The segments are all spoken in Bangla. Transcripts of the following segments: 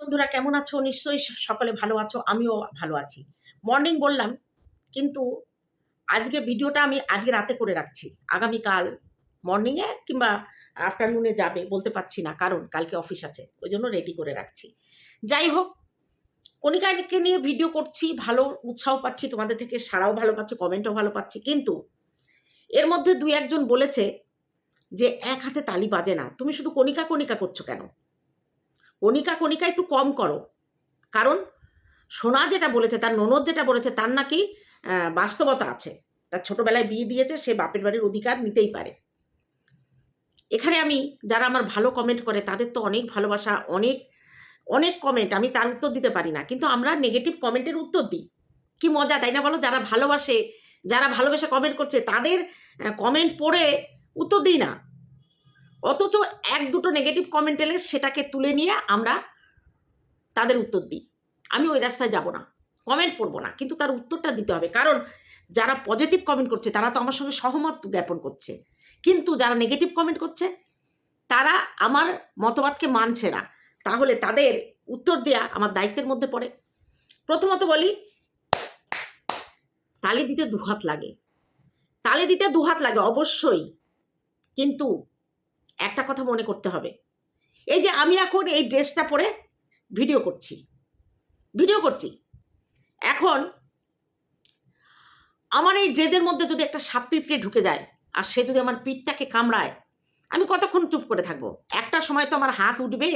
বন্ধুরা কেমন আছো? নিশ্চয়ই সকলে ভালো আছো, আমিও ভালো আছি। মর্নিং বললাম, কিন্তু আজকে ভিডিওটা আমি আজকে রাতে করে রাখছি। আগামীকাল মর্নিংয়ে কিংবা আফটারনুনে যাবে বলতে পারছি না, কারণ কালকে অফিস আছে, ওই জন্য রেডি করে রাখছি। যাই হোক, কণিকাকে নিয়ে ভিডিও করছি, ভালো উৎসাহ পাচ্ছি, তোমাদের থেকে সাড়াও ভালো পাচ্ছি কমেন্টও ভালো পাচ্ছি, কিন্তু এর মধ্যে দুই একজন বলেছে যে এক হাতে তালি বাজে না। তুমি শুধু কণিকা কণিকা করছ কেন? কণিকা কণিকা একটু কম করো। কারণ সোনা যেটা বলেছে, তার ননদ যেটা বলেছে, তার নাকি বাস্তবতা আছে। তার ছোটবেলায় বিয়ে দিয়েছে, সে বাপের বাড়ির অধিকার নিতেই পারে। এখানে আমি, যারা আমার ভালো কমেন্ট করে, তাদের তো অনেক ভালোবাসা, অনেক অনেক কমেন্ট আমি তার উত্তর দিতে পারি না। কিন্তু আমরা নেগেটিভ কমেন্টের উত্তর দিই। কি মজা, তাই না বলো? যারা ভালোবাসে, যারা ভালোবেসে কমেন্ট করছে, তাদের কমেন্ট পড়ে উত্তর দিই না। অথচ এক দুটো নেগেটিভ কমেন্ট এলে সেটাকে তুলে নিয়ে আমরা তাদের উত্তর দিই। আমি ওই রাস্তায় যাব না। কমেন্ট পড়ব না। কিন্তু তার উত্তরটা দিতে হবে। কারণ যারা পজিটিভ কমেন্ট করছে, তারা তো আমার সঙ্গে সহমত জ্ঞাপন করছে। কিন্তু যারা নেগেটিভ কমেন্ট করছে, তারা আমার মতবাদকে মানছে না। তাহলে তাদের উত্তর দেয়া আমার দায়িত্বের মধ্যে পড়ে। প্রথমত বলি, তালি দিতে দুহাত লাগে। তালি দিতে দুহাত লাগে, অবশ্যই। কিন্তু একটা কথা মনে করতে হবে। এই যে আমি এখন এই ড্রেসটা পরে ভিডিও করছি। ভিডিও করছি। এখন আমার এই ড্রেসের মধ্যে যদি একটা সাপ পিঁপড়ে ঢুকে যায় আর সে যদি আমার পিঠটাকে কামড়ায়, আমি কতক্ষণ চুপ করে থাকব? একটা সময় তো আমার হাত উঠবে।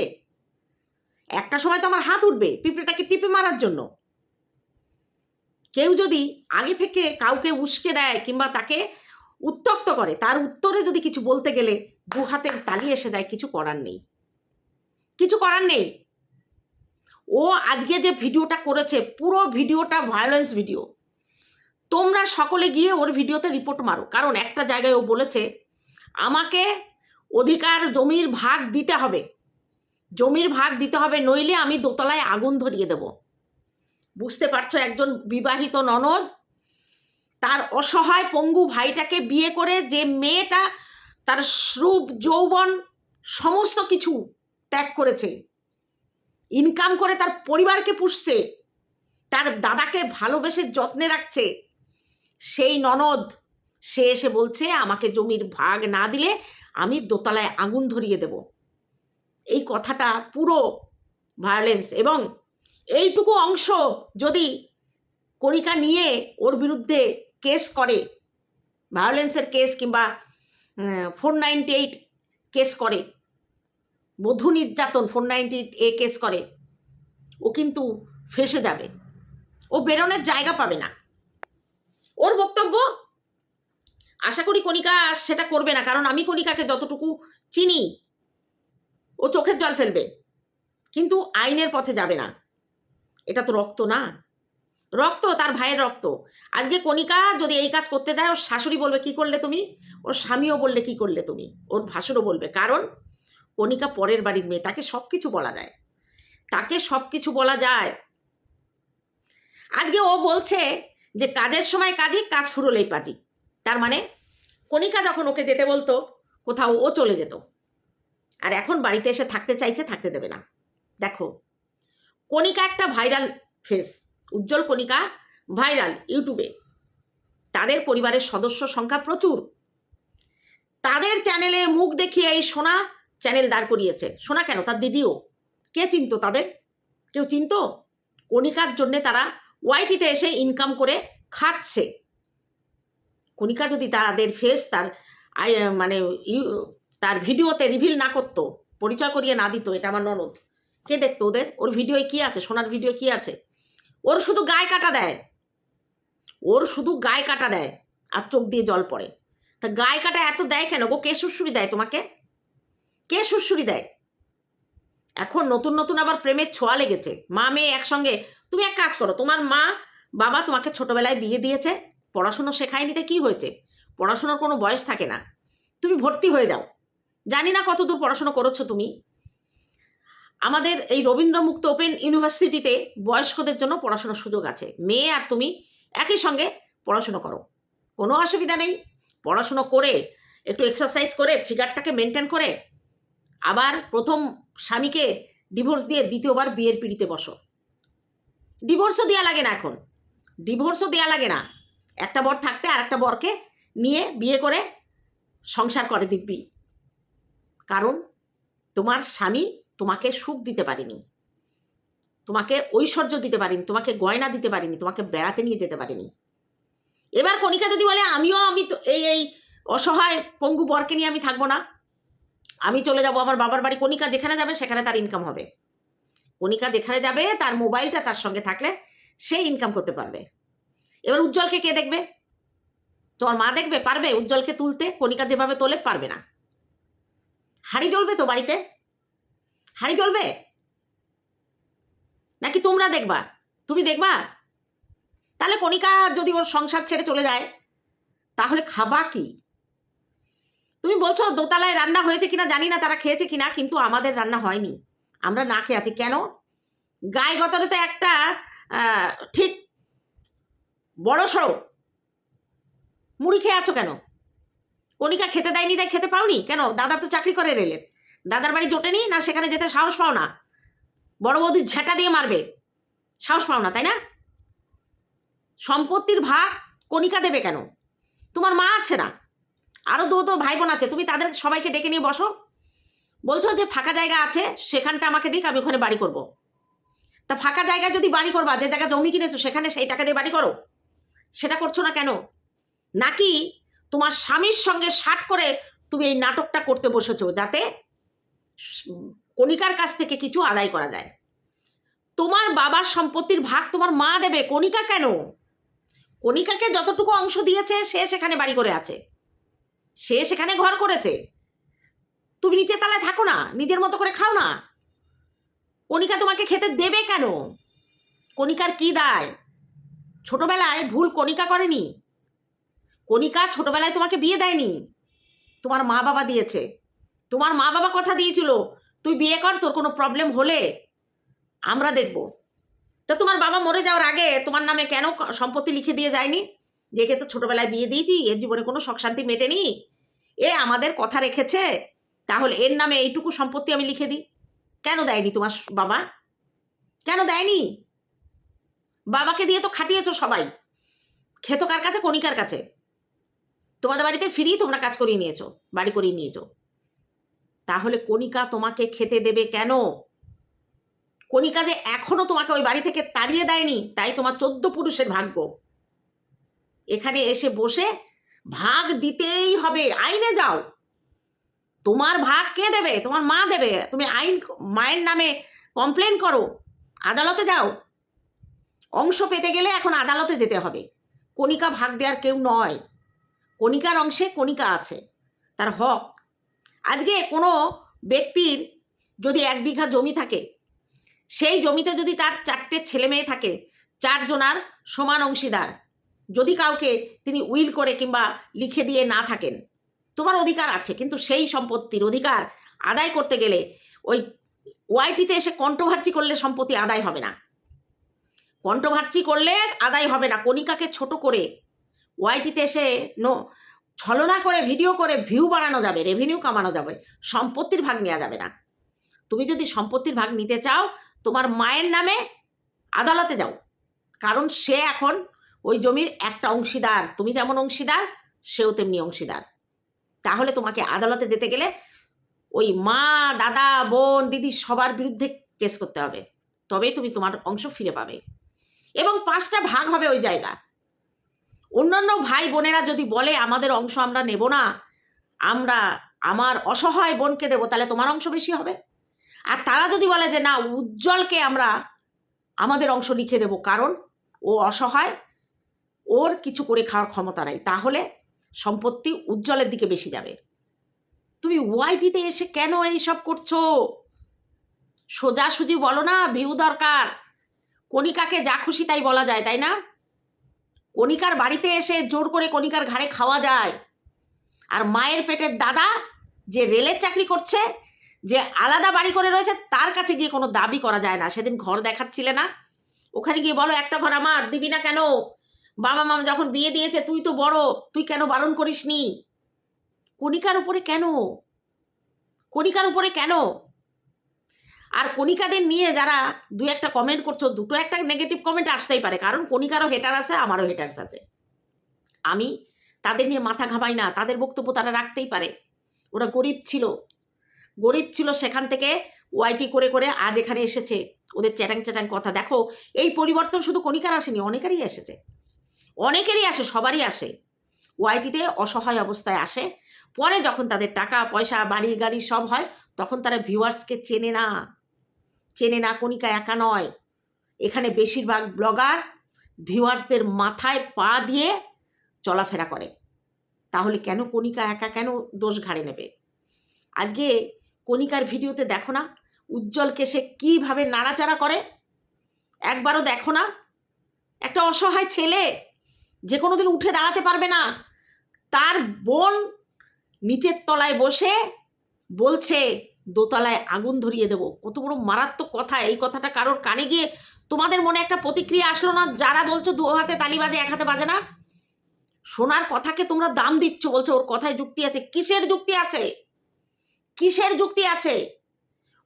একটা সময় তো আমার হাত উঠবে পিঁপড়েটাকে টিপে মারার জন্য। কেউ যদি আগে থেকে কাউকে উস্কে দেয় কিংবা তাকে উত্তক্ত করে, তার উত্তরে যদি কিছু বলতে গেলে দু হাতের তালি এসে দেয়, কিছু করার নেই। কিছু করার নেই। ও আজকে যে ভিডিওটা করেছে, পুরো ভিডিওটা ভায়োলেন্স ভিডিও তোমরা সকলে গিয়ে ওর ভিডিওতে রিপোর্ট মারো। কারণ একটা জায়গায় ও বলেছে, আমাকে অধিকার, জমির ভাগ দিতে হবে। জমির ভাগ দিতে হবে, নইলে আমি দোতলায় আগুন ধরিয়ে দেব। বুঝতে পারছ? একজন বিবাহিত ননদ, তার অসহায় পঙ্গু ভাইটাকে বিয়ে করে যে মেয়েটা তার শ্রুপ যৌবন সমস্ত কিছু ত্যাগ করেছে। ইনকাম করে তার পরিবারকে পুষছে। তার দাদাকে ভালোবেসে যত্নে রাখছে। সেই ননদ, সে এসে বলছে, আমাকে জমির ভাগ না দিলে আমি দোতলায় আগুন ধরিয়ে দেব। এই কথাটা পুরো ভায়োলেন্স এবং এইটুকু অংশ যদি কণিকা নিয়ে ওর বিরুদ্ধে কেস করে ভায়োলেন্সের কেস কিংবা ফোর নাইনটি এইট কেস করে। বধূ নির্যাতন ফোর নাইনটি এ কেস করে। ও কিন্তু ফেসে যাবে। ও বেরোনোর জায়গা পাবে না। ওর বক্তব্য? আশা করি কণিকা সেটা করবে না, কারণ আমি কণিকাকে যতটুকু চিনি, ও চোখের জল ফেলবে। কিন্তু আইনের পথে যাবে না। এটা তো রক্ত না। রক্ত, তার ভাইয়ের রক্ত। আজকে কণিকা যদি এই কাজ করতে দেয়, ওর শাশুড়ি বলবে, কি করলে তুমি? ওর স্বামীও বললে, কি করলে তুমি? ওর ভাসুরও বলবে, কারণ কণিকা পরের বাড়ির মেয়ে, তাকে সব কিছু বলা যায়। তাকে সব কিছু বলা যায়। আজকে ও বলছে যে, কাজের সময় কাজই কাজ ফুরলেই পাজি তার মানে কণিকা যখন ওকে যেতে বলতো, কোথাও ও চলে যেত। আর এখন বাড়িতে এসে থাকতে চাইছে, থাকতে দেবে না। দেখো, কণিকা একটা ভাইরাল ফেস উজ্জ্বল কণিকা ভাইরাল ইউটিউবে। তাদের পরিবারের সদস্য সংখ্যা প্রচুর। তাদের চ্যানেলে মুখ দেখিয়ে এই সোনা চ্যানেল দাঁড় করিয়েছে। সোনা কেন? তার দিদিও। কে চিনত তাদের? কেউ চিনত? কণিকার জন্যে তারা ওয়াইটিতে এসে ইনকাম করে খাচ্ছে। কণিকা যদি তাদের ফেস তার মানে তার ভিডিওতে রিভিল না করতো, পরিচয় করিয়ে না দিত, এটা আমার ননদ। কে দেখতো ওদের? ওর ভিডিওয় কি আছে? সোনার ভিডিও কি আছে? ওর শুধু গায়ে কাটা দেয়। ওর শুধু গায়ে কাটা দেয় আর চোখ দিয়ে জল পড়ে। তা গায়ে কাটা এত দেয় কেন? গো, কে সুরসুরি দেয় তোমাকে? কে সুরসুরি দেয়? এখন নতুন নতুন আবার প্রেমের ছোঁয়া লেগেছে। মা, মেয়ে একসঙ্গে, তুমি এক কাজ করো, তোমার মা, বাবা তোমাকে ছোটবেলায় বিয়ে দিয়েছে, পড়াশুনো শেখায়নি তে কি হয়েছে? পড়াশোনার কোনো বয়স থাকে না। তুমি ভর্তি হয়ে যাও। জানি না কতদূর পড়াশোনা করেছ তুমি। আমাদের এই রবীন্দ্রমুক্ত ওপেন ইউনিভার্সিটিতে বয়স্কদের জন্য পড়াশোনার সুযোগ আছে। মেয়ে আর তুমি একই সঙ্গে পড়াশুনো করো। কোনো অসুবিধা নেই। পড়াশুনো করে, একটু এক্সারসাইজ করে ফিগারটাকে মেনটেন করে, আবার প্রথম স্বামীকে ডিভোর্স দিয়ে দ্বিতীয়বার বিয়ের পিড়িতে বসো। ডিভোর্সও দেওয়া লাগে না এখন। ডিভোর্সও দেওয়া লাগে না। একটা বর থাকতে আর একটা বরকে নিয়ে বিয়ে করে সংসার করে দিব্যি কারণ তোমার স্বামী তোমাকে সুখ দিতে পারিনি। তোমাকে ঐশ্বর্য দিতে পারিনি, তোমাকে গয়না দিতে পারিনি, তোমাকে বেড়াতে নিয়ে যেতে পারিনি। এবার কণিকা যদি বলে, আমিও, আমি তো, এই এই অসহায় পঙ্গু বরকে নিয়ে আমি থাকব না। আমি চলে যাব আমার বাবার বাড়ি, কণিকা যেখানে যাবে সেখানে তার ইনকাম হবে। কণিকা যেখানে যাবে, তার মোবাইলটা তার সঙ্গে থাকলে সে ইনকাম করতে পারবে। এবার উজ্জ্বলকে কে দেখবে? তোমার মা দেখবে, পারবে উজ্জ্বলকে তুলতে, কণিকা যেভাবে তোলে, পারবে না। হাড়ি জ্বলবে তো বাড়িতে? হাড়ি জ্বলবে নাকি তোমরা দেখবা? তুমি দেখবা? তাহলে কণিকা যদি ওর সংসার ছেড়ে চলে যায়, তাহলে খাবা কি? তুমি বলছো দোতলায় রান্না হয়েছে কিনা জানি না, তারা খেয়েছে কিনা, কিন্তু আমাদের রান্না হয়নি। আমরা না খেয়ে আছি। কেন? গায়ে গতরে তো একটা ঠিক বড় সড়ো মুড়ি খেয়ে আছো কেন? কণিকা খেতে দেয়নি তাই খেতে পাওনি? কেন? দাদা তো চাকরি করে রেলের। দাদার বাড়ি জোটেনি না সেখানে যেতে সাহস পাও না? বড় বৌদি ঝেঁটা দিয়ে মারবে। সাহস পাও না, তাই না? সম্পত্তির ভাগ কণিকা দেবে কেন? তোমার মা আছে না? আরও দু তো ভাই বোন আছে, তুমি তাদের সবাইকে ডেকে নিয়ে বসো। বলছো যে ফাঁকা জায়গা আছে, সেখানটা আমাকে দিক, আমি ওখানে বাড়ি করব। তা ফাঁকা জায়গায় যদি বাড়ি করবা, যে জায়গা জমি কিনেছো, সেখানে সেই টাকা দিয়ে বাড়ি করো। সেটা করছ না কেন? নাকি তোমার স্বামীর সঙ্গে ষাট করে তুমি এই নাটকটা করতে বসেছো, যাতে কণিকার কাছ থেকে কিছু আদায় করা যায়। তোমার বাবার সম্পত্তির ভাগ তোমার মা দেবে, কণিকা কেন? কণিকাকে যতটুকু অংশ দিয়েছে, সে সেখানে বাড়ি করে আছে। সে সেখানে ঘর করেছে। তুমি নিচে তালায় থাকো না, নিজের মতো করে খাও না। কণিকা তোমাকে খেতে দেবে কেন? কণিকার কি দায়? ছোটবেলায় ভুল কণিকা করেনি। কণিকা ছোটবেলায় তোমাকে বিয়ে দেয়নি। তোমার মা বাবা দিয়েছে। তোমার মা বাবা কথা দিয়েছিল, তুই বিয়ে কর, তোর কোনো প্রবলেম হলে। আমরা দেখব। তো তোমার বাবা মরে যাওয়ার আগে তোমার নামে কেন সম্পত্তি লিখে দিয়ে যায়নি? যে তো ছোটবেলায় বিয়ে দিয়েছি, এর জীবনে কোনো শখ শান্তি মেটেনি। এ আমাদের কথা রেখেছে, তাহলে এর নামে এইটুকু সম্পত্তি আমি লিখে দিই। কেন দেয়নি তোমার বাবা? কেন দেয়নি? বাবাকে দিয়ে তো খাটিয়েছ সবাই। খেত কার কাছে, কণিকার কাছে। তোমাদের বাড়িতে ফিরি তোমরা কাজ করিয়ে নিয়েছো, বাড়ি করিয়ে নিয়েছো। তাহলে কণিকা তোমাকে খেতে দেবে কেন? কণিকা যে এখনও তোমাকে ওই বাড়ি থেকে তাড়িয়ে দেয়নি, তাই তোমার চোদ্দ পুরুষের ভাগ্য। এখানে এসে বসে ভাগ দিতেই হবে, আইনে যাও। তোমার ভাগ কে দেবে? তোমার মা দেবে। তুমি আইন, মায়ের নামে কমপ্লেন করো। আদালতে যাও। অংশ পেতে গেলে এখন আদালতে যেতে হবে। কণিকা ভাগ দেওয়ার কেউ নয়। কণিকার অংশে কণিকা আছে। তার হক আজকে কোনো ব্যক্তির যদি এক বিঘা জমি থাকে, সেই জমিতে যদি তার চারটে ছেলে মেয়ে থাকে চারজনার সমান অংশীদার, যদি কাউকে তিনি উইল করে কিংবা লিখে দিয়ে না থাকেন, তোমার অধিকার আছে, কিন্তু সেই সম্পত্তির অধিকার আদায় করতে গেলে ওই ওয়াইটিতে এসে কন্ট্রোভার্সি করলে সম্পত্তি আদায় হবে না। কন্ট্রোভার্সি করলে আদায় হবে না। কণিকাকে ছোট করে ওয়াইটিতে এসে নো ছলনা করে ভিডিও করে ভিউ বাড়ানো যাবে রেভিনিউ কামানো যাবে, সম্পত্তির ভাগ নেওয়া যাবে না। তুমি যদি সম্পত্তির ভাগ নিতে চাও, তোমার মায়ের নামে আদালতে যাও। কারণ সে এখন ওই জমির একটা অংশীদার। তুমি যেমন অংশীদার, সেও তেমনি অংশীদার। তাহলে তোমাকে আদালতে যেতে গেলে ওই মা, দাদা, বোন, দিদি সবার বিরুদ্ধে কেস করতে হবে। তবেই তুমি তোমার অংশ ফিরে পাবে। এবং পাঁচটা ভাগ হবে ওই জায়গা। অন্যান্য ভাই বোনেরা যদি বলে, আমাদের অংশ আমরা নেব না, আমরা, আমার অসহায় বোনকে দেবো, তাহলে তোমার অংশ বেশি হবে? আর তারা যদি বলে যে, না, উজ্জ্বলকে আমরা আমাদের অংশ লিখে দেব, কারণ ও অসহায়, ওর কিছু করে খাওয়ার ক্ষমতা নাই, তাহলে সম্পত্তি উজ্জ্বলের দিকে বেশি যাবে। তুমি ওয়াইটিতে এসে কেন এইসব করছ? সোজাসুজি বলো না, ভিউ দরকার। কণিকাকে যা খুশি তাই বলা যায়, তাই না? কণিকার বাড়িতে এসে জোর করে কণিকার ঘাড়ে খাওয়া যায়। আর মায়ের পেটের দাদা যে রেলের চাকরি করছে, যে আলাদা বাড়ি করে রয়েছে, তার কাছে গিয়ে কোনো দাবি করা যায় না। সেদিন ঘর দেখাচ্ছিলে না? ওখানে গিয়ে বলো, একটা ঘর আমার, দিবি না কেন? বাবা মা যখন বিয়ে দিয়েছে, তুই তো বড়, তুই কেন বারণ করিসনি? কণিকার উপরে কেন? কণিকার উপরে কেন? আর কণিকাদের নিয়ে যারা দু একটা কমেন্ট করছ, দুটো একটা নেগেটিভ কমেন্ট আসতেই পারে। কারণ কণিকারও হেটার আছে, আমারও হেটার্স আছে। আমি তাদের নিয়ে মাথা ঘামাই না, তাদের বক্তব্য তারা রাখতেই পারে। ওরা গরিব ছিল। গরিব ছিল সেখান থেকে ওয়াইটি করে করে আজ এখানে এসেছে। ওদের চ্যাটাং চ্যাটাং কথা। দেখো, এই পরিবর্তন শুধু কণিকার আসেনি, অনেকেরই এসেছে। অনেকেরই আসে, সবারই আসে। ওয়াইটিতে অসহায় অবস্থায় আসে। পরে যখন তাদের টাকা, পয়সা, বাড়ি, গাড়ি সব হয়, তখন তারা ভিউয়ার্সকে চেনে না। চেনে না কণিকা একা নয়। এখানে বেশিরভাগ ব্লগার ভিউয়ার্সদের মাথায় পা দিয়ে চলাফেরা করে। তাহলে কেন কণিকা একা কেন দোষ ঘাড়ে নেবে? আজকে কণিকার ভিডিওতে দেখো না, উজ্জ্বলকে সে কীভাবে নাড়াচাড়া করে? একবারও দেখো না, একটা অসহায় ছেলে যে কোনো দিন উঠে দাঁড়াতে পারবে না, তার বোন নিচের তলায় বসে বলছে দোতলায় আগুন ধরিয়ে দেবো। কত বড় মারাত্মক কথা। এই কথাটা কারোর কানে গিয়ে তোমাদের মনে একটা প্রতিক্রিয়া আসলো না? যারা বলছো দু হাতে তালি বাজে, এক হাতে বাজে না? সোনার কথাকে তোমরা দাম দিচ্ছ বলছো, ওর কথায় যুক্তি আছে। কিসের যুক্তি আছে? কিসের যুক্তি আছে?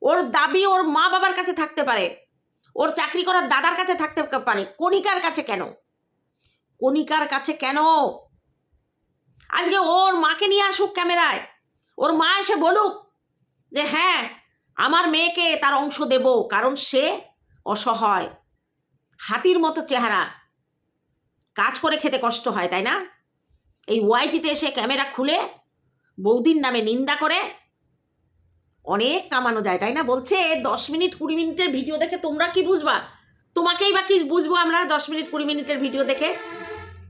ওর দাবি ওর মা বাবার কাছে থাকতে পারে। ওর চাকরি করার দাদার কাছে থাকতে পারে। কণিকার কাছে কেন? কণিকার কাছে কেন? আজকে ওর মাকে নিয়ে আসুক ক্যামেরায়। ওর মা এসে বলুক যে হ্যাঁ আমার মেয়েকে তার অংশ দেব কারণ সে অসহায়। হাতির মতো চেহারা। কাজ করে খেতে কষ্ট হয়, তাই না? এই ওয়াইটিতে এসে ক্যামেরা খুলে বৌদির নামে নিন্দা করে। অনেক কামানো যায়, তাই না? বলছে, দশ মিনিট কুড়ি মিনিটের ভিডিও দেখে তোমরা কি বুঝবা? তোমাকেই বা কি বুঝব আমরা দশ মিনিট কুড়ি মিনিটের ভিডিও দেখে?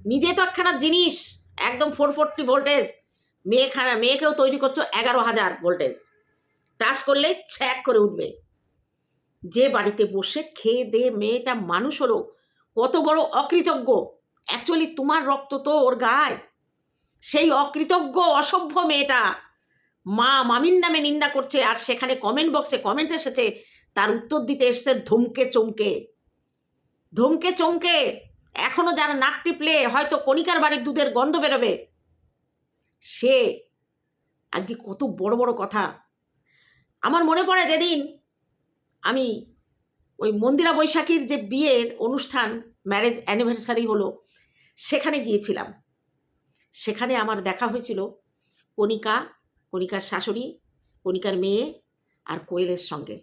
নিজে তো একখানা জিনিস, একদম ফোর ফোরটি ভোল্টেজ। মেয়ে খানা, মেয়েকেও তৈরি করছ এগারো হাজার ভোল্টেজ। টাচ করলেই ছ্যাক করে উঠবে। যে বাড়িতে বসে খেয়ে দে মেয়েটা মানুষ হলো, কত বড় অকৃতজ্ঞ। অ্যাকচুয়ালি তোমার রক্ত তো ওর গায়। সেই অকৃতজ্ঞ, অসভ্য মেয়েটা। মা মামির নামে নিন্দা করছে আর সেখানে কমেন্ট বক্সে কমেন্ট এসেছে, তার উত্তর দিতে এসছে ধমকে চমকে। ধমকে চমকে। এখনও যারা নাক টিপলে হয়তো কণিকার বাড়ির দুধের গন্ধ বেরোবে। সে, আজকে কত বড় বড় কথা। আমার মনে পড়ে যেদিন আমি ওই মন্দিরা বৈশাখীর যে বিয়ের অনুষ্ঠান ম্যারেজ অ্যানিভার্সারি হলো, সেখানে গিয়েছিলাম। সেখানে আমার দেখা হয়েছিল কণিকা, কণিকার শাশুড়ি, কণিকার মেয়ে আর কোয়েলের সঙ্গে।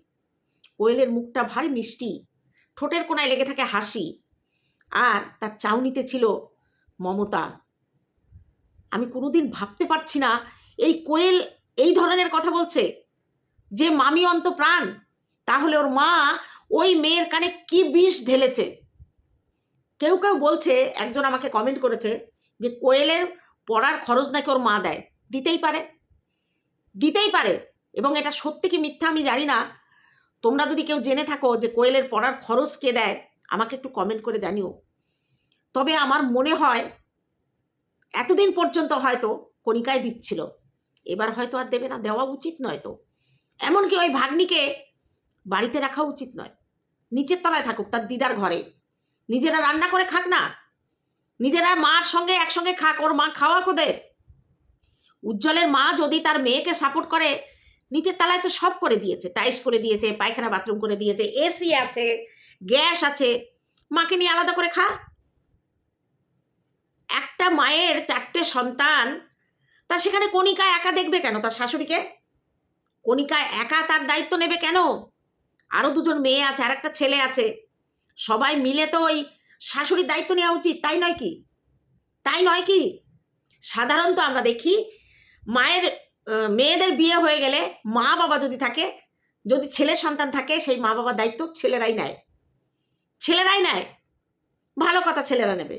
কোয়েলের মুখটা ভারী মিষ্টি, ঠোঁটের কোনায় লেগে থাকে হাসি আর তার চাউনিতে ছিল মমতা। আমি কোনোদিন ভাবতে পারছি না, এই কোয়েল এই ধরনের কথা বলছে? যে মামি অন্ত প্রাণ, তাহলে ওর মা ওই মেয়ের কানে কি বিষ ঢেলেছে? কেউ কেউ বলছে, একজন আমাকে কমেন্ট করেছে যে কোয়েলের পড়ার খরচ নাকি ওর মা দেয়। দিতেই পারে। দিতেই পারে। এবং এটা সত্যি কি মিথ্যা আমি জানি না। তোমরা যদি কেউ জেনে থাকো যে কোয়েলের পড়ার খরচ কে দেয়, আমাকে একটু কমেন্ট করে জানিও। তবে আমার মনে হয় এতদিন পর্যন্ত হয়তো কণিকায় দিচ্ছিল। এবার হয়তো আর দেবে না, দেওয়া উচিত নয় তো। এমনকি ওই ভাগ্নিকে বাড়িতে রাখা উচিত নয়। নিচের তলায় থাকুক, তার দিদার ঘরে। নিজেরা রান্না করে খাক না। নিজেরা মার সঙ্গে একসঙ্গে খাক, ওর মা খাওয়া ওদের উজ্জ্বলের মা যদি তার মেয়েকে সাপোর্ট করে, নিচের তলায় তো সব করে দিয়েছে টাইস করে দিয়েছে, পায়খানা বাথরুম করে দিয়েছে এসি আছে গ্যাস আছে, মাকে নিয়ে আলাদা করে খা। একটা মায়ের চারটে সন্তান, তা সেখানে কণিকা একা দেখবে কেন? তার শাশুড়িকে? কণিকা একা তার দায়িত্ব নেবে কেন? আরও দুজন মেয়ে আছে আর একটা ছেলে আছে। সবাই মিলে তো ওই শাশুড়ির দায়িত্ব নেওয়া উচিত, তাই নয় কি? তাই নয় কি? সাধারণত আমরা দেখি মায়ের মেয়েদের বিয়ে হয়ে গেলে মা বাবা যদি থাকে, যদি ছেলে সন্তান থাকে, সেই মা বাবার দায়িত্ব ছেলেরাই নেয়। ছেলেরাই নেয়। ভালো কথা ছেলেরা নেবে।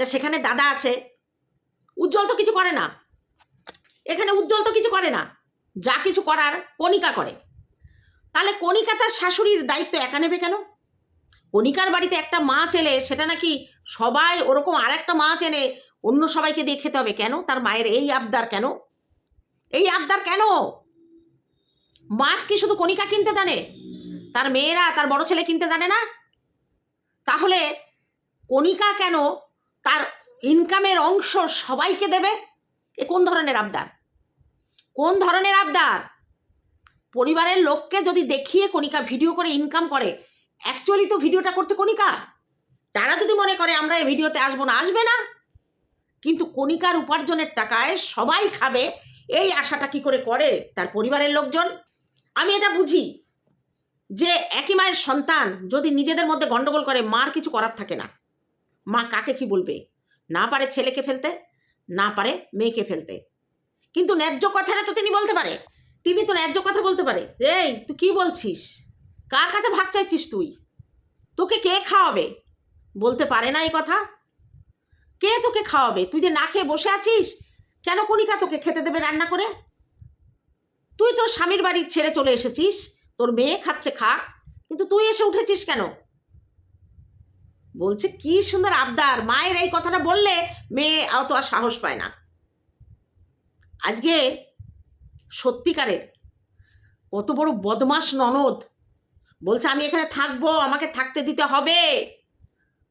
তা সেখানে দাদা আছে, উজ্জ্বল তো কিছু করে না। এখানে উজ্জ্বল তো কিছু করে না। যা কিছু করার কণিকা করে। তাহলে কণিকা তার শাশুড়ির দায়িত্ব একা নেবে কেন? কণিকার বাড়িতে একটা মা চেলে সেটা নাকি সবাই ওরকম আর একটা মা চেনে অন্য সবাইকে দিয়ে খেতে হবে কেন? তার মায়ের এই আবদার কেন? এই আবদার কেন? মাছ কি শুধু কণিকা কিনতে জানে? তার মেয়েরা, তার বড় ছেলে কিনতে জানে না? তাহলে কণিকা কেন তার ইনকামের অংশ সবাইকে দেবে? এ কোন ধরনের আবদার? কোন ধরনের আবদার? পরিবারের লোককে যদি দেখিয়ে কণিকা ভিডিও করে ইনকাম করে অ্যাকচুয়ালি তো ভিডিওটা করতে কণিকা। তারা যদি মনে করে, আমরা এই ভিডিওতে আসব না, আসবে না। কিন্তু কণিকার উপার্জনের টাকায় সবাই খাবে, এই আশাটা কি করে করে তার পরিবারের লোকজন? আমি এটা বুঝি যে একই মায়ের সন্তান যদি নিজেদের মধ্যে গন্ডগোল করে, মার কিছু করার থাকে না। মা কাকে কি বলবে? না পারে ছেলেকে ফেলতে, না পারে মেয়েকে ফেলতে। কিন্তু ন্যায্য কথাটা তো তিনি বলতে পারে। তিনি তো ন্যায্য কথা বলতে পারে। এই, তুই কি বলছিস? কার কাছে ভাগ চাইছিস তুই? তোকে কে খাওয়াবে? বলতে পারে না এই কথা। কে তোকে খাওয়াবে? তুই যে না খেয়ে বসে আছিস? কেন কণিকা তোকে খেতে দেবে রান্না করে? তুই তোর স্বামীর বাড়ি ছেড়ে চলে এসেছিস। তোর মেয়ে খাচ্ছে খা। কিন্তু তুই এসে উঠেছিস কেন? বলছে, কি সুন্দর আবদার। মায়ের এই কথাটা বললে মেয়ে অত আর সাহস পায় না। আজকে সত্যিকারের কত বড় বদমাস ননদ বলছে, আমি এখানে থাকব, আমাকে থাকতে দিতে হবে।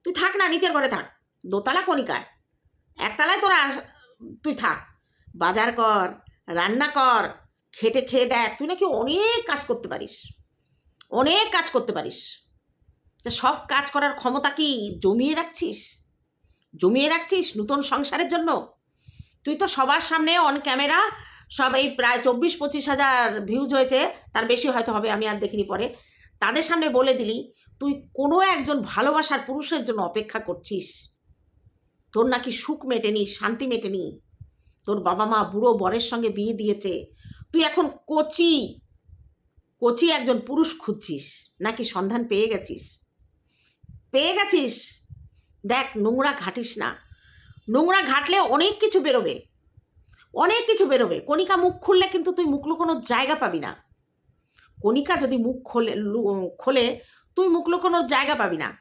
তুই থাক না, নিচের ঘরে থাক। দোতলা কণিকায়। একতলায় তোরা তুই থাক। বাজার কর, রান্না কর, খেটে খেয়ে দেখ। তুই নাকি অনেক কাজ করতে পারিস। অনেক কাজ করতে পারিস। তা সব কাজ করার ক্ষমতা কি জমিয়ে রাখছিস? জমিয়ে রাখছিস নতুন সংসারের জন্য? তুই তো সবার সামনে অন ক্যামেরা সব এই প্রায় চব্বিশ, পঁচিশ হাজার ভিউজ হয়েছে, তার বেশি হয়তো হবে, আমি আর দেখিনি পরে। তাদের সামনে বলে দিলি, তুই কোনো একজন ভালোবাসার পুরুষের জন্য অপেক্ষা করছিস? তোর নাকি সুখ মেটেনি, শান্তি মেটেনি। তোর বাবা মা বুড়ো বরের সঙ্গে বিয়ে দিয়েছে। তুই এখন কচি কচি একজন পুরুষ খুঁজছিস, নাকি সন্ধান পেয়ে গেছিস? পেয়ে গেছিস? দেখ, নোংরা ঘাটিস না। নোংরা ঘাটলে অনেক কিছু বেরোবে। অনেক কিছু বেরোবে। কণিকা মুখ খুললে কিন্তু তুই মুখ লুকোনোর জায়গা পাবি না। কণিকা যদি মুখ খোলে খোলে, তুই মুখ লুকোনোর জায়গা পাবি না।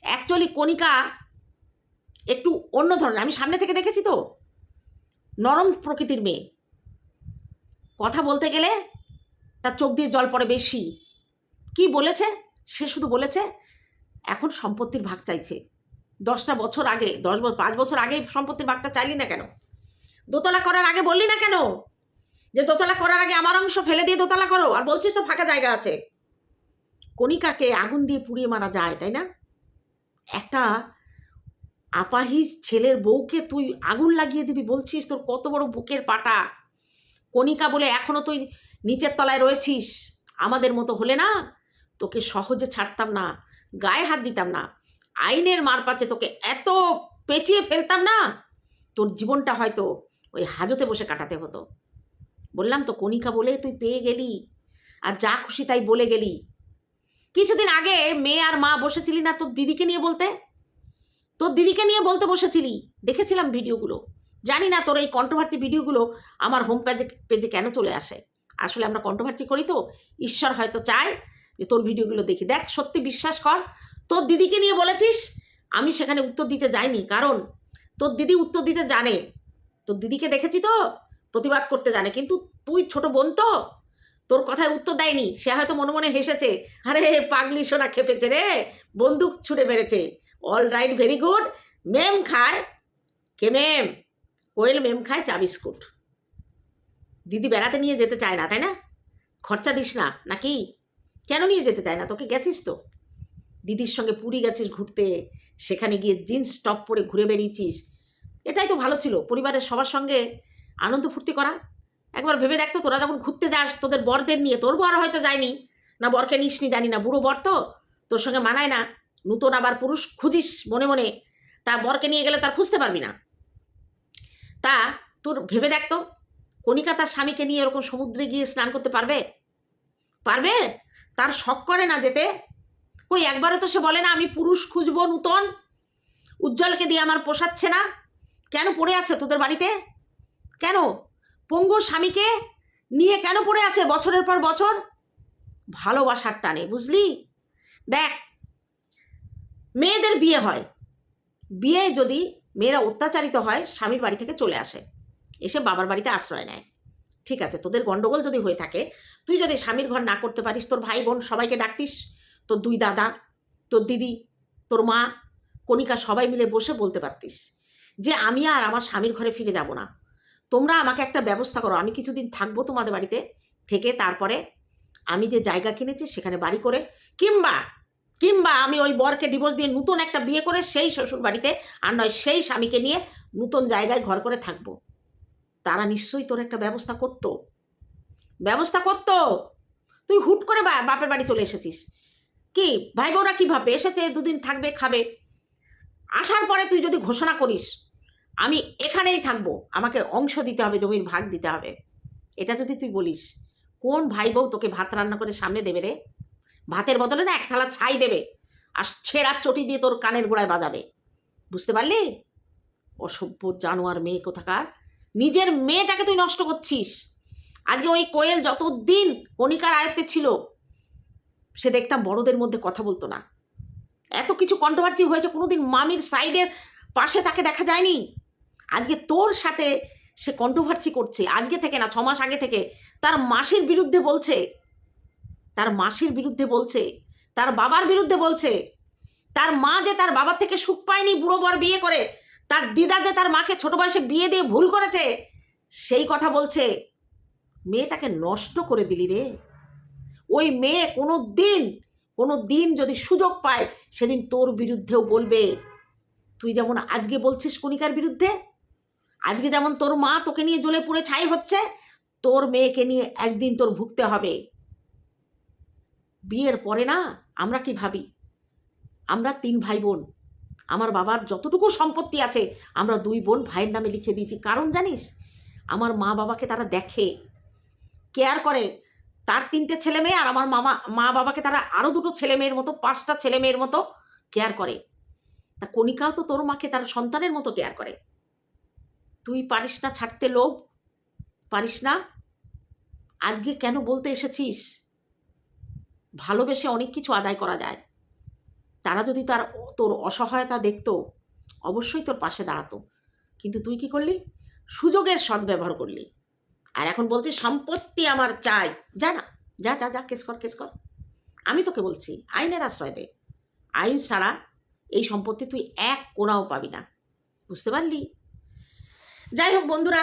অ্যাকচুয়ালি কণিকা একটু অন্য ধরনের। আমি সামনে থেকে দেখেছি তো? নরম প্রকৃতির মেয়ে। কথা বলতে গেলে তার চোখ দিয়ে জল পড়ে বেশি। কি বলেছে? সে শুধু বলেছে, এখন সম্পত্তির ভাগ চাইছে। দশটা বছর আগে, দশ বছর, পাঁচ বছর আগে সম্পত্তির ভাগটা চাইলি না কেন? দোতলা করার আগে বললি না কেন? যে দোতলা করার আগে আমার অংশ ফেলে দিয়ে দোতলা করো, আর বলছিস তো ফাঁকা জায়গা আছে। কণিকাকে আগুন দিয়ে পুড়িয়ে মারা যায়, তাই না? একটা আপাহিস ছেলের বউকে তুই আগুন লাগিয়ে দিবি, বলছিস তোর কত বড় বুকের পাটা। কণিকা বলে, এখনও তুই নিচের তলায় রয়েছিস, আমাদের মতো হলে না, তোকে সহজে ছাড়তাম না, গায়ে হাত দিতাম না। আইনের মার পাচে তোকে এত পেঁচিয়ে ফেলতাম না, তোর জীবনটা হয়তো ওই হাজতে বসে কাটাতে হতো। বললাম, তো কণিকা বলে তুই পেয়ে গেলি, আর যা খুশি তাই বলে গেলি। কিছুদিন আগে মেয়ে আর মা বসেছিলি না তোর দিদিকে নিয়ে বলতে? তোর দিদিকে নিয়ে বলতে বসেছিলি, দেখেছিলাম ভিডিওগুলো। জানি না তোর এই কন্ট্রোভার্সি ভিডিওগুলো আমার হোম পেজে পেজে কেন চলে আসে। আসলে আমরা কন্ট্রোভার্সি করি তো, ঈশ্বর হয়তো চায় যে তোর ভিডিওগুলো দেখি। দেখ, সত্যি বিশ্বাস কর তোর দিদিকে নিয়ে বলেছিস? আমি সেখানে উত্তর দিতে যাইনি। কারণ তোর দিদি উত্তর দিতে জানে। তোর দিদিকে দেখেছি তো? প্রতিবাদ করতে জানে। কিন্তু তুই ছোট বোন তো? তোর কথায় উত্তর দেয়নি। সে হয়তো মনে মনে হেসেছে, আরে, পাগলি সোনা খেপেছে রে। বন্দুক ছুড়ে মেরেছে। All right very good ma'am খায়। কে মেম? কোয়েল মেম খায় চা বিস্কুট। দিদি বেড়াতে নিয়ে যেতে চায় না, তাই না? খরচা দিস না, নাকি? কেন নিয়ে যেতে চায় না? তোকে গেছিস তো? দিদির সঙ্গে পুরী গেছিস ঘুরতে, সেখানে গিয়ে জিন্স টপ পরে ঘুরে বেরিয়েছিস এটাই তো ভালো ছিল, পরিবারের সবার সঙ্গে আনন্দ ফুর্তি করা। একবার ভেবে দেখতো তোরা যখন ঘুরতে যাস, তোদের বরদের নিয়ে, তোর বর হয়তো যায়নি। না বরকে নিসনি, জানি না, বুড়ো বর তো, তোর সঙ্গে মানায় না। নূতন আবার পুরুষ খুঁজিস মনে মনে, তা বরকে নিয়ে গেলে তার খুঁজতে পারবি না। তা তোর ভেবে দেখতো কণিকা তার স্বামীকে নিয়ে এরকম সমুদ্রে গিয়ে স্নান করতে পারবে? পারবে? তার শখ করে না যেতে। কই, একবারও তো সে বলে না, আমি পুরুষ খুঁজবো নূতন। উজ্জ্বলকে দিয়ে আমার পোষাচ্ছে না। কেন পড়ে আছে তোদের বাড়িতে? কেন? পঙ্গু স্বামীকে নিয়ে কেন পড়ে আছে বছরের পর বছর? ভালোবাসার টানে, বুঝলি? দেখ, মেয়েদের বিয়ে হয়। বিয়ে যদি মেয়েরা অত্যাচারিত হয়, স্বামীর বাড়ি থেকে চলে আসে। এসে বাবার বাড়িতে আশ্রয় নেয়। ঠিক আছে, তোদের গন্ডগোল যদি হয়ে থাকে, তুই যদি স্বামীর ঘর না করতে পারিস, তোর ভাই বোন সবাইকে ডাকতিস তোর দুই দাদা, তোর দিদি, তোর মা, কণিকা সবাই মিলে বসে বলতে পারতিস যে আমি আর আমার স্বামীর ঘরে ফিরে যাব না। তোমরা আমাকে একটা ব্যবস্থা করো। আমি কিছুদিন থাকব তোমাদের বাড়িতে থেকে তারপরে আমি যে জায়গা কিনেছি সেখানে বাড়ি করে কিংবা কিংবা আমি ওই বরকে ডিভোর্স দিয়ে নতুন একটা বিয়ে করে সেই শ্বশুর বাড়িতে আর নয়, সেই স্বামীকে নিয়ে নতুন জায়গায় ঘর করে থাকব। তারা নিশ্চয়ই তোর একটা ব্যবস্থা করতো। ব্যবস্থা করতো। তুই হুট করে বাপের বাড়ি চলে এসেছিস। কি? ভাই বোরা কি ভাববে? এসেছে দুদিন থাকবে, খাবে। আসার পরে তুই যদি ঘোষণা করিস, আমি এখানেই থাকব। আমাকে অংশ দিতে হবে, জমির ভাগ দিতে হবে। এটা যদি তুই বলিস, কোন ভাই বউ তোকে ভাত রান্না করে সামনে দেবে রে? ভাতের বদলে না এক থালা ছাই দেবে আর ছেঁড়া চটি দিয়ে তোর কানের গোড়ায় বাজাবে। বুঝতে পারলি? অসভ্য জানোয়ার মেয়ে কোথাকার? নিজের মেয়েটাকে তুই নষ্ট করছিস। আজকে ওই কোয়েল যতদিন কণিকার আয়ত্তে ছিল সে দেখতাম বড়দের মধ্যে কথা বলতো না। এত কিছু কন্ট্রোভার্সি হয়েছে, কোনোদিন মামির সাইডের পাশে তাকে দেখা যায়নি। আজকে তোর সাথে সে কন্ট্রোভার্সি করছে, আজকে থেকে না ছ মাস আগে থেকে তার মাসির বিরুদ্ধে বলছে। তার মাসির বিরুদ্ধে বলছে, তার বাবার বিরুদ্ধে বলছে। তার মা যে তার বাবার থেকে সুখ পায়নি, বুড়ো বর বিয়ে করে, তার দিদা যে তার মাকে ছোট বয়সে বিয়ে দিয়ে ভুল করেছে, সেই কথা বলছে। মেয়েটাকে নষ্ট করে দিলি রে। ওই মেয়ে কোনো দিন কোনো দিন যদি সুযোগ পায়, সেদিন তোর বিরুদ্ধেও বলবে। তুই যেমন আজকে বলছিস কণিকার বিরুদ্ধে, আজকে যেমন তোর মা তোকে নিয়ে জ্বলে পুড়ে ছাই হচ্ছে, তোর মেয়েকে নিয়ে একদিন তোর ভুগতে হবে। বিয়ের পরে না, আমরা কি ভাবি? আমরা তিন ভাই বোন আমার বাবার যতটুকু সম্পত্তি আছে, আমরা দুই বোন ভাইয়ের নামে লিখে দিয়েছি। কারণ জানিস, আমার মা বাবাকে তারা দেখে কেয়ার করে। তার তিনটে ছেলে মেয়ে আর আমার মামা, মা বাবাকে তারা আরও দুটো ছেলে মেয়ের মতো, পাঁচটা ছেলে মেয়ের মতো কেয়ার করে। তা কণিকাও তো তোর মাকে তার সন্তানের মতো কেয়ার করে। তুই পারিস না ছাড়তে লোভ, পারিস না? আজকে কেন বলতে এসেছিস? ভালোবেসে অনেক কিছু আদায় করা যায়। তারা যদি তার তোর অসহায়তা দেখতো, অবশ্যই তোর পাশে দাঁড়াতো। কিন্তু তুই কি করলি? সুযোগের সদ্ব্যবহার করলি। আর এখন বলছিস সম্পত্তি আমার চাই। যা না, যা যা যা, কেস কর কেস কর। আমি তোকে বলছি, আইনের আশ্রয় দে। আইন ছাড়া এই সম্পত্তি তুই এক কোনাও পাবি না। বুঝতে পারলি? যাই হোক বন্ধুরা,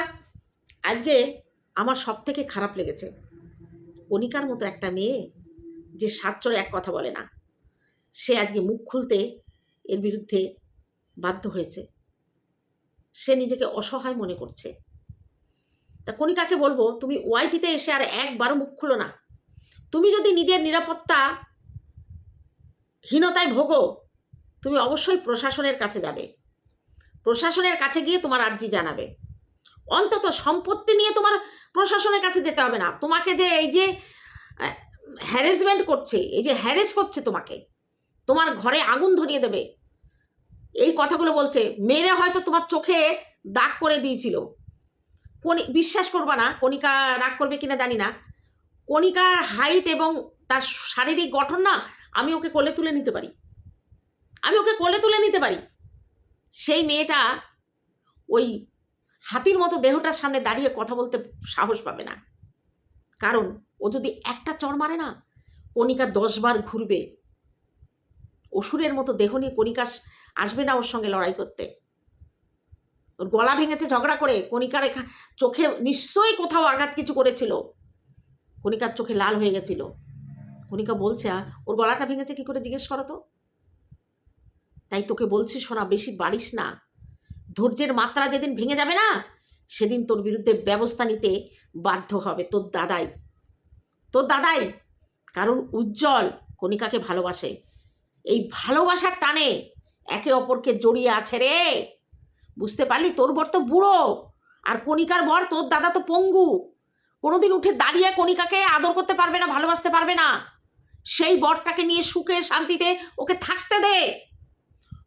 আজকে আমার সব থেকে খারাপ লেগেছে। কণিকার মতো একটা মেয়ে যে সাতচরে এক কথা বলে না, সে আজকে মুখ খুলতে এর বিরুদ্ধে বাধ্য হয়েছে। সে নিজেকে অসহায় মনে করছে। তা কণিকাকে বলব, তুমি ওয়াইটিতে এসে আর একবারও মুখ খুলো না। তুমি যদি নিজের নিরাপত্তা হীনতায় ভোগো, তুমি অবশ্যই প্রশাসনের কাছে যাবে। প্রশাসনের কাছে গিয়ে তোমার আর্জি জানাবে। অন্তত সম্পত্তি নিয়ে তোমার প্রশাসনের কাছে যেতে হবে না। তোমাকে যে এই যে হ্যারেসমেন্ট করছে, এই যে হ্যারেস করছে তোমাকে, তোমার ঘরে আগুন ধরিয়ে দেবে। এই কথাগুলো বলছে, মেরে হয়তো তোমার চোখে দাগ করে দিয়েছিল। কোনি, বিশ্বাস করবা না, কণিকা রাগ করবে কিনা জানি না। কণিকার হাইট এবং তার শারীরিক গঠন না, আমি ওকে কোলে তুলে নিতে পারি। আমি ওকে কোলে তুলে নিতে পারি। সেই মেয়েটা ওই হাতির মতো দেহটার সামনে দাঁড়িয়ে কথা বলতে সাহস পাবে না। কারণ ও যদি একটা চড় মারে না, কণিকা দশবার ঘুরবে। অসুরের মতো দেহ নিয়ে কণিকা আসবে না ওর সঙ্গে লড়াই করতে। ওর গলা ভেঙেছে ঝগড়া করে, কণিকার চোখে নিশ্চয়ই কোথাও আঘাত কিছু করেছিল। কণিকার চোখে লাল হয়ে গেছিল। কণিকা বলছে ওর গলাটা ভেঙেছে কি করে জিজ্ঞেস করো তো? তাই তোকে বলছি শোনা বেশি বাড়িস না। ধৈর্যের মাত্রা যেদিন ভেঙে যাবে না, সেদিন তোর বিরুদ্ধে ব্যবস্থা নিতে বাধ্য হবে তোর দাদাই। তোর দাদাই, কারণ উজ্জ্বল কণিকাকে ভালোবাসে। এই ভালোবাসার টানে একে অপরকে জড়িয়ে আছে রে। বুঝতে পারলি? তোর বর তো বুড়ো। আর কণিকার বর, তোর দাদা তো পঙ্গু। কোনোদিন উঠে দাঁড়িয়ে কণিকাকে আদর করতে পারবে না, ভালোবাসতে পারবে না। সেই বরটাকে নিয়ে সুখে শান্তিতে ওকে থাকতে দে।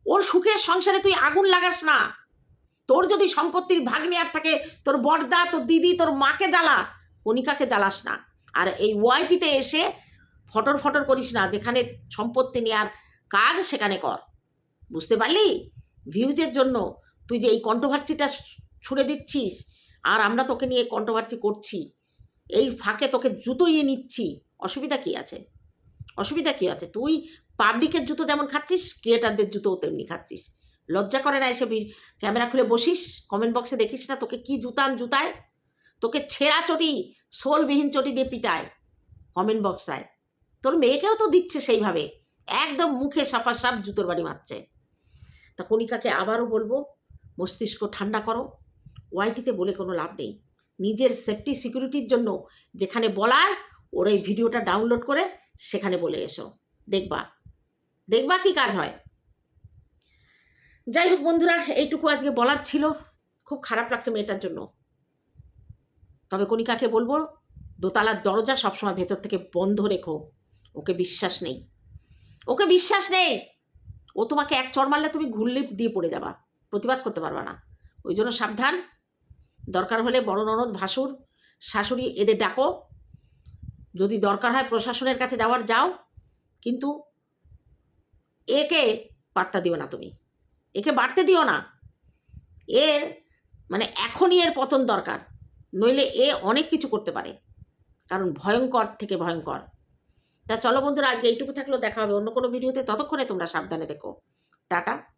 ওর সুখের সংসারে তুই আগুন লাগাস না। তোর যদি সম্পত্তির ভাগ নেওয়ার থাকে, তোর বড়দা তোর দিদি, তোর মাকে জ্বালা, কণিকাকে জ্বালাস না। আর এই ওয়াইটিতে এসে ফটর ফটর করিস না, যেখানে সম্পত্তি নেওয়ার কাজ সেখানে কর। বুঝতে পারলি? ভিউজের জন্য তুই যে এই কন্ট্রোভার্সিটা ছুড়ে দিচ্ছিস, আর আমরা তোকে নিয়ে কন্ট্রোভার্সি করছি, এই ফাঁকে তোকে জুতোইয়ে নিচ্ছি, অসুবিধা কি আছে? অসুবিধা কি আছে? তুই পাবলিকের জুতো যেমন খাচ্ছিস ক্রিয়েটারদের জুতোও তেমনি খাচ্ছিস। লজ্জা করে না এসে ক্যামেরা খুলে বসিস? কমেন্ট বক্সে দেখিস না তোকে কি জুতান জুতায়? তোকে ছেঁড়া চটি সোলবিহীন চটি দিয়ে পিটায় কমেন্ট বক্সায় তোর মেয়েকেও তো দিচ্ছে সেইভাবে। একদম মুখে সাফা সাপ জুতোর বাড়ি মারছে। তা কণিকাকে আবারও বলব মস্তিষ্ক ঠান্ডা করো। ওয়াইটিতে বলে কোনো লাভ নেই। নিজের সেফটি সিকিউরিটির জন্য যেখানে বলার ওর এই ভিডিওটা ডাউনলোড করে সেখানে বলে এসো। দেখবা। দেখবা কি কাজ হয়। যাই হোক বন্ধুরা, এইটুকু আজকে বলার ছিল। খুব খারাপ লাগছে মেয়েটার জন্য। তবে কণিকাকে বলব, দোতলার দরজা সবসময় ভেতর থেকে বন্ধ রেখো। ওকে বিশ্বাস নেই। ওকে বিশ্বাস নেই! ও তোমাকে এক চড় মারলে তুমি ঘুরলে দিয়ে পড়ে যাবা। প্রতিবাদ করতে পারবা না। ওই জন্য সাবধান। দরকার হলে বড় ননদ, ভাসুর, শাশুড়ি এদের ডাকো। যদি দরকার হয় প্রশাসনের কাছে যাওয়ার, যাও। কিন্তু একে পাত্তা দিও না তুমি। একে বাড়তে দিও না। এর মানে এখনই এর পতন দরকার। নইলে এ অনেক কিছু করতে পারে। কারণ ভয়ঙ্কর থেকে ভয়ঙ্কর। তা চলো বন্ধুরা, আজকে এইটুকু থাকলেও দেখা হবে অন্য কোনো ভিডিওতে। ততক্ষণে তোমরা সাবধানে দেখো। টাটা।